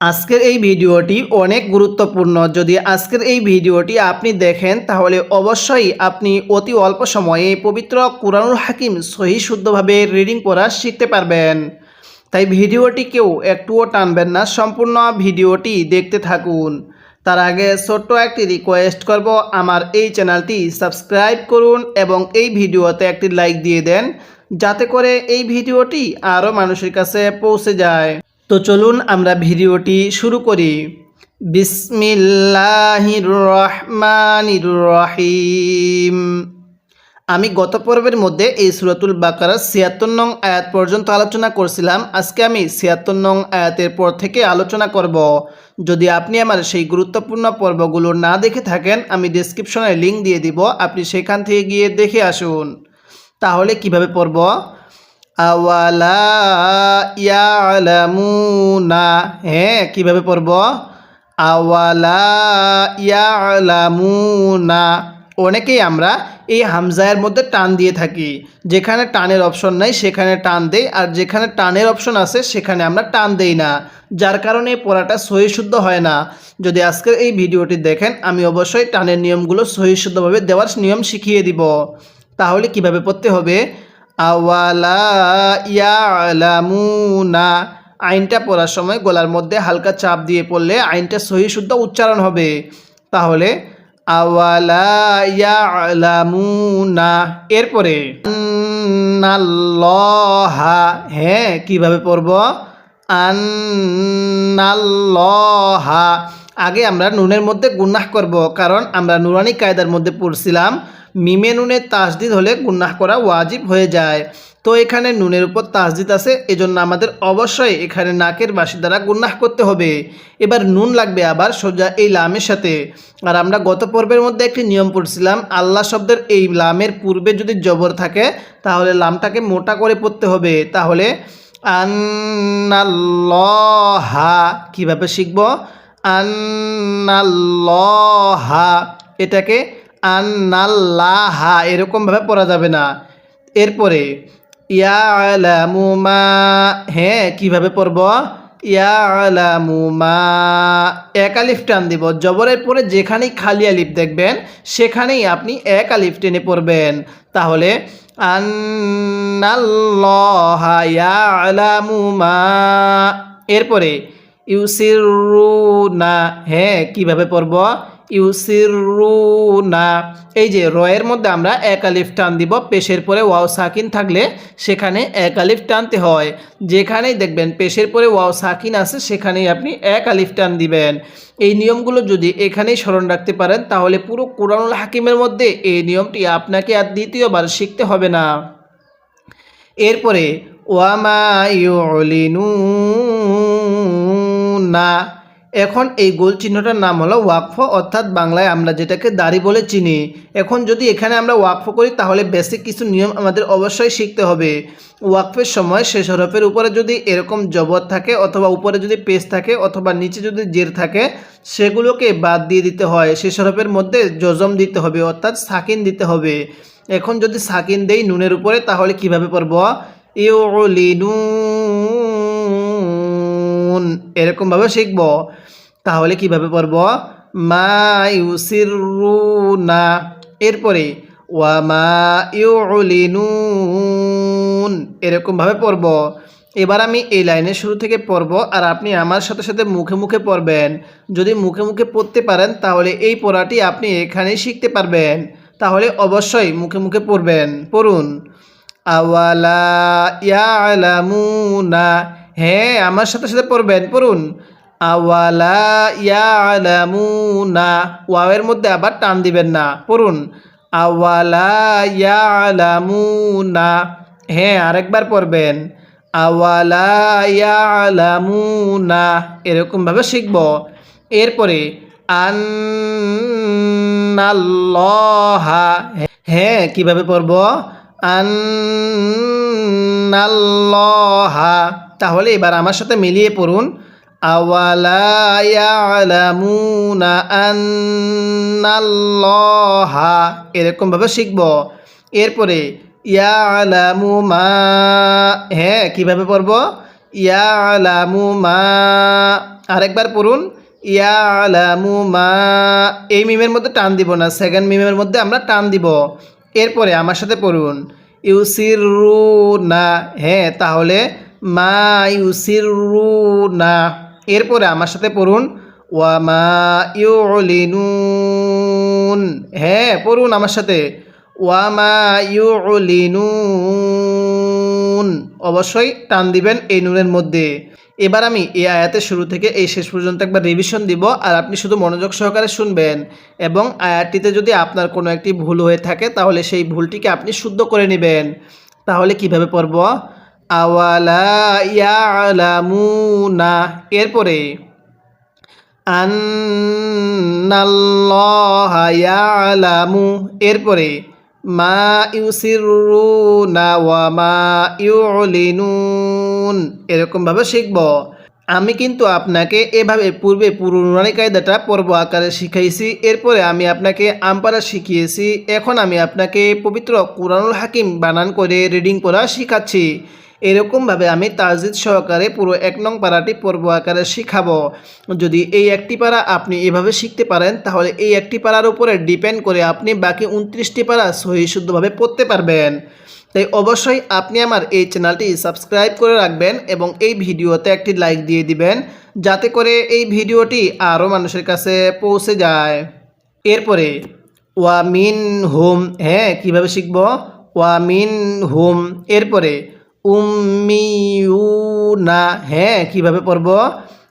আজকের এই ভিডিওটি অনেক গুরুত্বপূর্ণ। যদি আজকের এই ভিডিওটি আপনি দেখেন, তাহলে অবশ্যই আপনি অতি অল্প সময়ে পবিত্র কুরআনুল হাকিম সহি শুদ্ধভাবে রিডিং পড়া শিখতে পারবেন। তাই ভিডিওটি কেউ একটুও টানবেন না, সম্পূর্ণ ভিডিওটি দেখতে থাকুন। তার আগে ছোট্ট একটি রিকোয়েস্ট করব, আমার এই চ্যানেলটি সাবস্ক্রাইব করুন এবং এই ভিডিওতে একটি লাইক দিয়ে দেন, যাতে করে এই ভিডিওটি আরও মানুষের কাছে পৌঁছে যায়। তো চলুন আমরা ভিডিওটি শুরু করি। বিসমিল্লাহির রহমানির রহিম আমি গত পর্বের মধ্যে এই সুরাতুল বাকারার ছিয়াত্তর নং আয়াত পর্যন্ত আলোচনা করছিলাম। আজকে আমি ছিয়াত্তর নং আয়াতের পর থেকে আলোচনা করব। যদি আপনি আমার সেই গুরুত্বপূর্ণ পর্বগুলো না দেখে থাকেন, আমি ডেসক্রিপশনে লিঙ্ক দিয়ে দিব। আপনি সেখান থেকে গিয়ে দেখে আসুন। তাহলে কীভাবে পড়ব? আওয়ালা হ্যাঁ কীভাবে পড়ব? আওয়ালা অনেকেই আমরা এই হামজায়ের মধ্যে টান দিয়ে থাকি। যেখানে টানের অপশন নাই, সেখানে টান দেই, আর যেখানে টানের অপশন আছে, সেখানে আমরা টান দেই না। যার কারণে পড়াটা সহি শুদ্ধ হয় না। যদি আজকের এই ভিডিওটি দেখেন, আমি অবশ্যই টানের নিয়মগুলো সহি শুদ্ধভাবে দেওয়ার নিয়ম শিখিয়ে দিব। তাহলে কীভাবে পড়তে হবে? আওয়ালা আইনটা পড়ার সময় গলার মধ্যে হালকা চাপ দিয়ে পড়লে আইনটা সহি শুদ্ধ উচ্চারণ হবে। তাহলে আওয়ালা এরপরে, আন্নাল্লাহা। হ্যাঁ কীভাবে পড়ব? আন্নাল্লাহা। আগে আমরা নুনের মধ্যে গুন্নাহ করব, কারণ আমরা নুরানি কায়দার মধ্যে পড়ছিলাম। মিমে নুনের তাসদিদ হলে গুন্নাহ করা ওয়াজিব হয়ে যায়। তো এখানে নুনের উপর তাসদিদ আছে, এজন্য আমাদের অবশ্যই এখানে নাকের বাসি দ্বারা গুন্নাহ করতে হবে। এবার নুন লাগবে আবার সোজা এই লামের সাথে। আর আমরা গত পর্বের মধ্যে একটি নিয়ম পড়ছিলাম, আল্লাহ শব্দের এই লামের পূর্বে যদি জবর থাকে, তাহলে লামটাকে মোটা করে পড়তে হবে। তাহলে আন্নাল্লাহা, কীভাবে শিখব? আন্নাল্লাহা, এটাকে আন্নাল্লাহা, এরকমভাবে পড়া যাবে না। এরপরে, ইয়ালামু মা হ্যাঁ কীভাবে পড়ব? ইয়ালামু মা, এক আলিফ টান দিব। জবরের পরে যেখানেই খালি আলিফ দেখবেন, সেখানেই আপনি এক আলিফ টেনে পড়বেন। তাহলে, আন্নাল্লাহা ইয়ালামু মা। এরপরে, ইউসিরুনা হ্যাঁ কীভাবে পড়ব? ইউসিরুনা। এই যে রয়ের মধ্যে আমরা এক আলিফ টান দিব, পেশের পরে ওয়াও সাকিন থাকলে সেখানে এক আলিফ টানতে হয়। যেখানেই দেখবেন পেশের পরে ওয়াও সাকিন আছে, সেখানেই আপনি এক আলিফ টান দিবেন। এই নিয়মগুলো যদি এখানেই স্মরণ রাখতে পারেন, তাহলে পুরো কোরআনুল হাকিমের মধ্যে এই নিয়মটি আপনাকে আর দ্বিতীয়বার শিখতে হবে না। এরপরে ওয়ামা না এখন এই গোল চিহ্নটার নাম হলো ওয়াকফ, অর্থাৎ বাংলায় আমরা যেটাকে দাড়ি বলে চিনি। এখন যদি এখানে আমরা ওয়াকফ করি, তাহলে বেসিক কিছু নিয়ম আমাদের অবশ্যই শিখতে হবে। ওয়াকফের সময় শেষ হরফের উপরে যদি এরকম জবর থাকে, অথবা উপরে যদি পেস থাকে, অথবা নিচে যদি জের থাকে, সেগুলোকে বাদ দিয়ে দিতে হয়। শেষ হরফের মধ্যে জজম দিতে হবে, অর্থাৎ সাকিন দিতে হবে। এখন যদি সাকিন দেই নুনের উপরে, তাহলে কীভাবে পড়ব? ইউলিনুন এরকমভাবে শিখব। তাহলে কীভাবে পড়ব? মা ইউসিরুনা। এরপরে, ওয়া মা ইউলিনুন। এরকমভাবে পড়ব। এবার আমি এই লাইনের শুরু থেকে পড়ব আর আপনি আমার সাথে সাথে মুখে মুখে পড়বেন। যদি মুখে মুখে পড়তে পারেন, তাহলে এই পড়াটি আপনি এখানেই শিখতে পারবেন। তাহলে অবশ্যই মুখে মুখে পড়বেন। পড়ুন। আওয়ালা ইয়ালামুনা। হ্যাঁ আমার সাথে সাথে পড়বেন, পড়ুন। আওয়ালা ইয়ালামুনা, ওয়াওয়ের মধ্যে আবার টান দিবেন না, পড়ুন। আওয়ালা ইয়ালামুনা হ্যাঁ আরেকবার পড়বেন। আওয়ালা ইয়ালামুনা, এরকমভাবে শিখব। এরপরে, আন্নাল্লাহা হ্যাঁ কীভাবে পড়ব? আন্নাল্লাহা। তাহলে এবার আমার সাথে মিলিয়ে পড়ুন। আওয়ালা ইয়ালামুনা আন্নাল্লাহা। এরকমভাবে শিখব। এরপরে মা হ্যাঁ কীভাবে পড়ব? মা, আরেকবার পড়ুন। মা, এই মিমের মধ্যে টান দিব না সেকেন্ড মিমের মধ্যে আমরা টান দিব। এরপরে আমার সাথে পড়ুন। ইউসিরু না হ্যাঁ তাহলে মা ইউসিরু না এরপরে আমার সাথে পড়ুন ওয়ামা ইউলিনুন হ্যাঁ পড়ুন আমার সাথে। ওয়ামা ইউলিনুন অবশ্যই টান দিবেন এই নুনের মধ্যে। এবার আমি এই আয়াতের শুরু থেকে এই শেষ পর্যন্ত একবার রিভিশন দিব আর আপনি শুধু মনোযোগ সহকারে শুনবেন এবং আয়াতটিতে যদি আপনার কোনো একটি ভুল হয়ে থাকে তাহলে সেই ভুলটিকে আপনি শুদ্ধ করে নেবেন। তাহলে কীভাবে পড়ব? আওয়ালা এরপরে, আন্নাল্লাহা এরপরে, মা ইউসিরুনা ওয়া মা ইউলিনুন। এরকমভাবে শিখব। আমি কিন্তু আপনাকে এভাবে পূর্বে পুরুনানি কায়দাটা পর্ব আকারে শিখাইছি, এরপরে আমি আপনাকে আমপারা শিখিয়েছি। এখন আমি আপনাকে পবিত্র কুরআনুল হাকিম বানান করে রিডিং করা শিখাচ্ছি। এরকমভাবে আমি তাজিদ সহকারে পুরো এক নং পাড়াটি পর্ব আকারে শিখাবো। যদি এই একটি পাড়া আপনি এভাবে শিখতে পারেন, তাহলে এই একটি পাড়ার উপরে ডিপেন্ড করে আপনি বাকি উনত্রিশটি পাড়া সহি শুদ্ধভাবে পড়তে পারবেন। তাই অবশ্যই আপনি আমার এই চ্যানেলটি সাবস্ক্রাইব করে রাখবেন এবং এই ভিডিওতে একটি লাইক দিয়ে দিবেন, যাতে করে এই ভিডিওটি আরও মানুষের কাছে পৌঁছে যায়। এরপরে ওয়ামিন হোম হ্যাঁ কীভাবে শিখব? ওয়ামিন হোম এরপরে উম্মিউনা। হ্যাঁ কীভাবে পড়ব?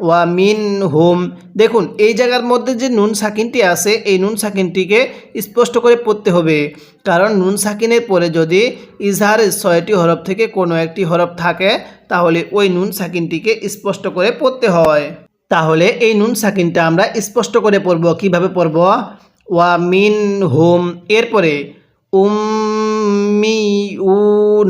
ওয়া মিন হোম দেখুন, এই জায়গার মধ্যে যে নুন সাকিনটি আছে, এই নুন সাকিনটিকে স্পষ্ট করে পড়তে হবে। কারণ নুন সাকিনের পরে যদি ইজহারের ছয়টি হরফ থেকে কোনো একটি হরফ থাকে, তাহলে ওই নুন সাকিনটিকে স্পষ্ট করে পড়তে হয়। তাহলে এই নুন সাকিনটা আমরা স্পষ্ট করে পড়ব। কীভাবে পড়ব? ওয়া মিন হোম এরপরে উম্মি উ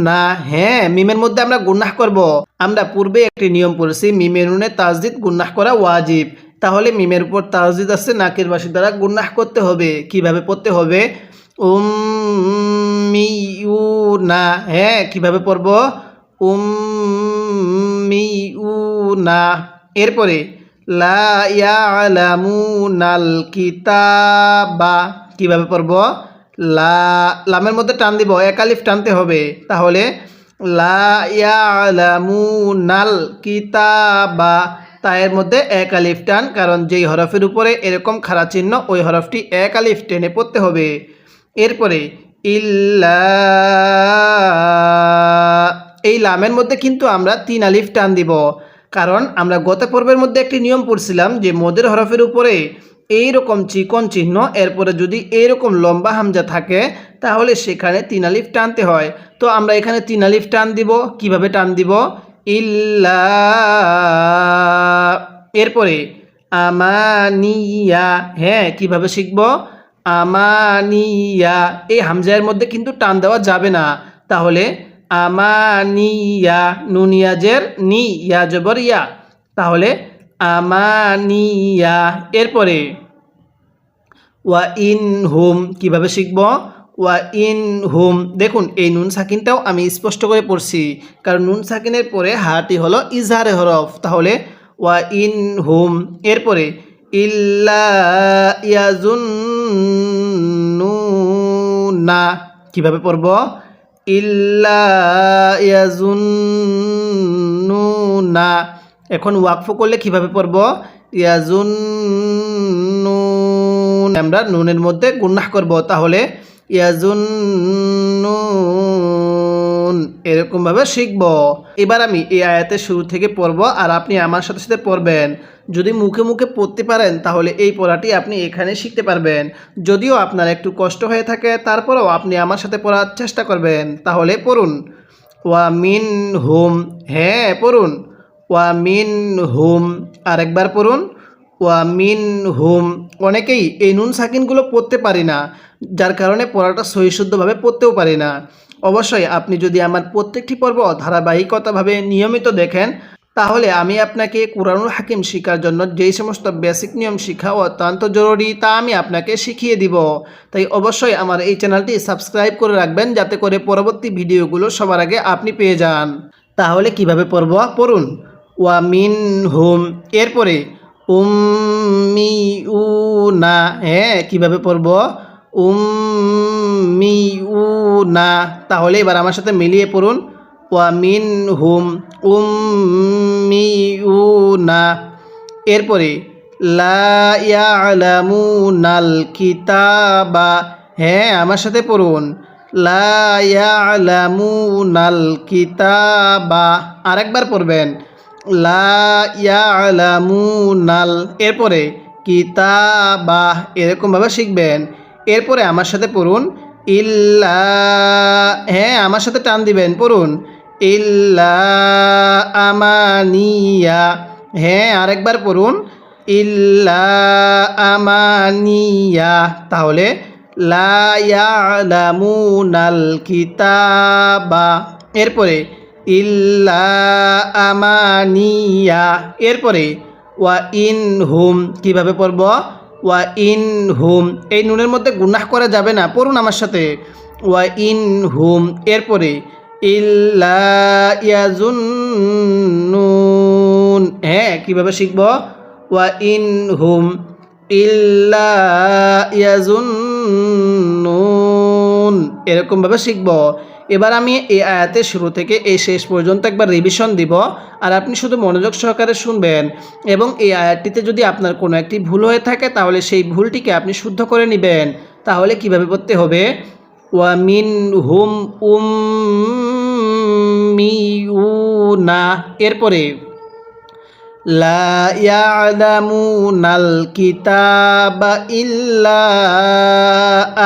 না হ্যাঁ মিমের মধ্যে আমরা গুন্নাহ করব। আমরা পূর্বে একটি নিয়ম পড়েছি, মিমের নুনে তাজদিদ গুন্নাহ করা ওয়াজিব। তাহলে মিমের উপর তাজদিদ আছে, নাকের বাসি দ্বারা গুন্নাহ করতে হবে। কীভাবে পড়তে হবে? উম্মি উ না হ্যাঁ কীভাবে পড়ব? না এরপরে, লা ইয়ালামুনাল কিতাবা, কীভাবে পড়ব? লা, লামের মধ্যে টান দিব একালিফ টানতে হবে। তাহলে, লা ইয়ালামুনাল কিতাবা। তায়ের মধ্যে এক আলিফ টান, কারণ যেই হরফের উপরে এরকম খারা চিহ্ন, ওই হরফটি এক আলিফ টেনে পড়তে হবে। এরপরে, ইল্লা, এই লামের মধ্যে কিন্তু আমরা তিন আলিফ টান দিব। কারণ আমরা গত পর্বের মধ্যে একটি নিয়ম পড়ছিলাম যে মদের হরফের উপরে এই রকম চিকন চিহ্ন, এরপরে যদি এইরকম লম্বা হামজা থাকে, তাহলে সেখানে তিন আলিফ টানতে হয়। তো আমরা এখানে তিন আলিফ টান দিব। কীভাবে টান দিব? ইল্লা এরপরে, আমানিয়া হ্যাঁ কীভাবে শিখব? আমানিয়া, এই হামজায়ের মধ্যে কিন্তু টান দেওয়া যাবে না। তাহলে, আমানিয়া নুনিয়াজের নি ইয়া জবর ইয়া। তাহলে আমানিয়া। এরপরে, ওয়া ইন হুম, কীভাবে শিখব? ওয়া ইন হুম। দেখুন, এই নুন সাকিনটাও আমি স্পষ্ট করে পড়ছি, কারণ নুন সাকিনের পরে হাটি হলো ইজহারে হরফ। তাহলে, ওয়া ইন হুম। এরপরে, ইল্লা ইয়াজুন না কীভাবে পড়ব? ইল্লা ইয়াজুন না এখন ওয়াকফ করলে কীভাবে পড়ব? ইয়াজুন নুন আমরা নুনের মধ্যে গুন্নাহ করব, তাহলে ইয়াজুন নুন এরকমভাবে শিখব। এবার আমি এই আয়াতের শুরু থেকে পড়ব, আর আপনি আমার সাথে সাথে পড়বেন। যদি মুখে মুখে পড়তে পারেন, তাহলে এই পড়াটি আপনি এখানে শিখতে পারবেন। যদিও আপনার একটু কষ্ট হয়ে থাকে, তারপরেও আপনি আমার সাথে পড়ার চেষ্টা করবেন। তাহলে পড়ুন। ওয়া মিন হুম হ্যাঁ পড়ুন। ওয়া মিন হুম আরেকবার পড়ুন, ওয়া মিন হুম অনেকেই এই নুন সাকিনগুলো পড়তে পারি না, যার কারণে পড়াটা সহিশুদ্ধভাবে পড়তেও পারি না। অবশ্যই আপনি যদি আমার প্রত্যেকটি পর্ব ধারাবাহিকতাভাবে নিয়মিত দেখেন, তাহলে আমি আপনাকে কোরআনুল হাকিম শেখার জন্য যেই সমস্ত বেসিক নিয়ম শেখা অত্যন্ত জরুরি তা আমি আপনাকে শিখিয়ে দিব। তাই অবশ্যই আমার এই চ্যানেলটি সাবস্ক্রাইব করে রাখবেন যাতে করে পরবর্তী ভিডিওগুলো সবার আগে আপনি পেয়ে যান। তাহলে কীভাবে পড়ব? পড়ুন। ওয়া মিন হুম এরপরে উম্মি না হ্যাঁ কীভাবে পড়ব? উম্মি না তাহলে এবার আমার সাথে মিলিয়ে পড়ুন। ওয়া মিন হুম উম্মি না এরপরে লা ইয়ালামুনাল কিতাবা হ্যাঁ আমার সাথে পড়ুন। লা ইয়ালামুনাল কিতাবা, আরেকবার পড়বেন। লা ইয়ালামুনাল। এরপরে কিতাবা, এরকমভাবে শিখবেন। এরপরে আমার সাথে পড়ুন। ইল্লা হ্যাঁ আমার সাথে টান দিবেন, পড়ুন। ইল্লা আমানিয়া। হ্যাঁ আরেকবার পড়ুন। ইল্লা আমানিয়া। তাহলে লা ইয়ালামুনাল কিতাবা। এরপরে ইল্লা আমানিয়া। এরপরে, ওয়া ইন হুম, কীভাবে পড়ব? ওয়া ইন হুম, এই নুনের মধ্যে গুনাহ করা যাবে না, পড়ুন আমার সাথে। ওয়া ইন হুম, এরপরে, ইল্লা হ্যাঁ কীভাবে শিখব? ওয়া ইন হুম, ইল্লা এরকমভাবে শিখব। এবার আমি এই আয়াতের শুরু থেকে এই শেষ পর্যন্ত একবার রিভিশন দিব। আর আপনি শুধু মনোযোগ সহকারে শুনবেন এবং এই আয়াতটিতে যদি আপনার কোনো একটি ভুল হয়ে থাকে, তাহলে সেই ভুলটিকে আপনি শুদ্ধ করে নেবেন। তাহলে কীভাবে পড়তে হবে? ওয়া মিন হুম উম মি উ না এরপরে, লা ইয়ালামুনাল ইল্লা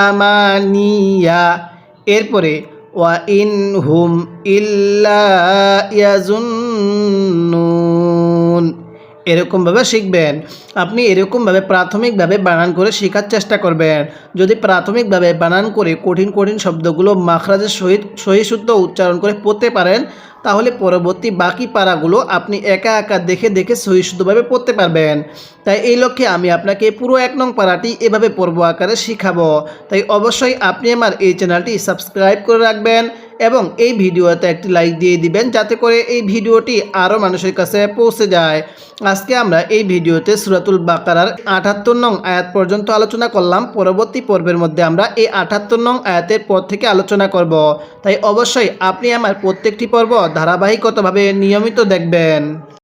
আমানিয়া। এরপরে ওয়া ইন إلا ইয়াজুন্নুন এরকমভাবে শিখবেন। আপনি এরকমভাবে প্রাথমিকভাবে বানান করে শেখার চেষ্টা করবেন। যদি প্রাথমিকভাবে বানান করে কঠিন কঠিন শব্দগুলো মাখরাজের সহিত সহিশুদ্ধ উচ্চারণ করে পড়তে পারেন তাহলে পরবর্তী বাকি পাড়াগুলো আপনি একা একা দেখে দেখে সহিষ্ণুভাবে পড়তে পারবেন। তাই এই লক্ষ্যে আমি আপনাকে পুরো এক নং পাড়াটি এভাবে পর্ব আকারে শিখাবো। তাই অবশ্যই আপনি আমার এই চ্যানেলটি সাবস্ক্রাইব করে রাখবেন। এবং এই ভিডিওতে একটি লাইক দিয়ে দিবেন যাতে করে এই ভিডিওটি আরও মানুষের কাছে পৌঁছে যায়। আজকে আমরা এই ভিডিওতে সুরাতুল বাকারার আটাত্তর নং আয়াত পর্যন্ত আলোচনা করলাম। পরবর্তী পর্বের মধ্যে আমরা এই আটাত্তর নং আয়াতের পর থেকে আলোচনা করব। তাই অবশ্যই আপনি আমার প্রত্যেকটি পর্ব ধারাবাহিকতভাবে নিয়মিত দেখবেন।